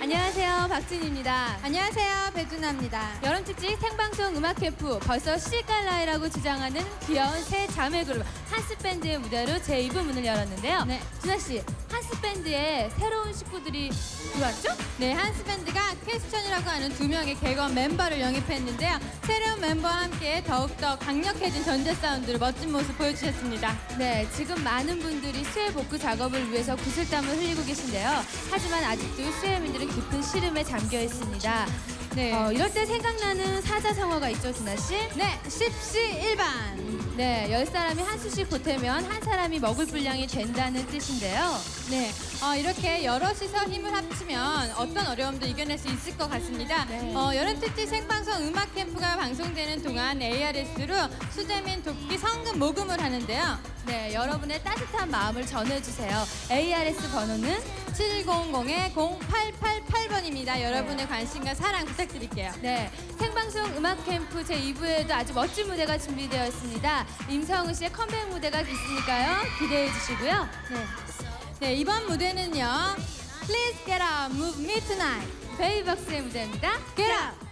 안녕하세요, 박진입니다. 안녕하세요, 배두나입니다. 여름특집 생방송 음악 캠프 벌써 시갈 나이라고 주장하는 귀여운 새 자매 그룹 한스밴드의 무대로 제2부 문을 열었는데요. 네. 준하 씨, 한스밴드에 새로운 식구들이 들어왔죠? 네, 한스밴드가 퀘스천이라고 하는 두 명의 개건 멤버를 영입했는데요. 새로운 멤버와 함께 더욱더 강력해진 전제 사운드로 멋진 모습 보여주셨습니다. 네, 지금 많은 분들이 수해 복구 작업을 위해서 구슬땀을 흘리고 계신데요. 하지만 아직도 수해민들은 깊은 시름에 잠겨 있습니다. 네. 어, 이럴 때 생각나는 사자성어가 있죠, 준하 씨? 네, 십시일반. 네, 열 사람이 한 수씩 보태면 한 사람이 먹을 분량이 된다는 뜻인데요. 네, 어, 이렇게 여럿이서 힘을 합치면 어떤 어려움도 이겨낼 수 있을 것 같습니다. 네. 어, 여름 특집 생방송 음악 캠프가 방송되는 동안 ARS로 수재민 돕기 성금 모금을 하는데요. 네, 여러분의 따뜻한 마음을 전해주세요. ARS 번호는 700-0888번입니다. 여러분의 관심과 사랑 부탁드릴게요. 네, 생방송 음악 캠프 제 2부에도 아주 멋진 무대가 준비되어 있습니다. 임성우 씨의 컴백 무대가 있으니까요. 기대해 주시고요. 네. 네, 이번 무대는요. Please get up, move me tonight. 베이박스의 무대입니다. Get up!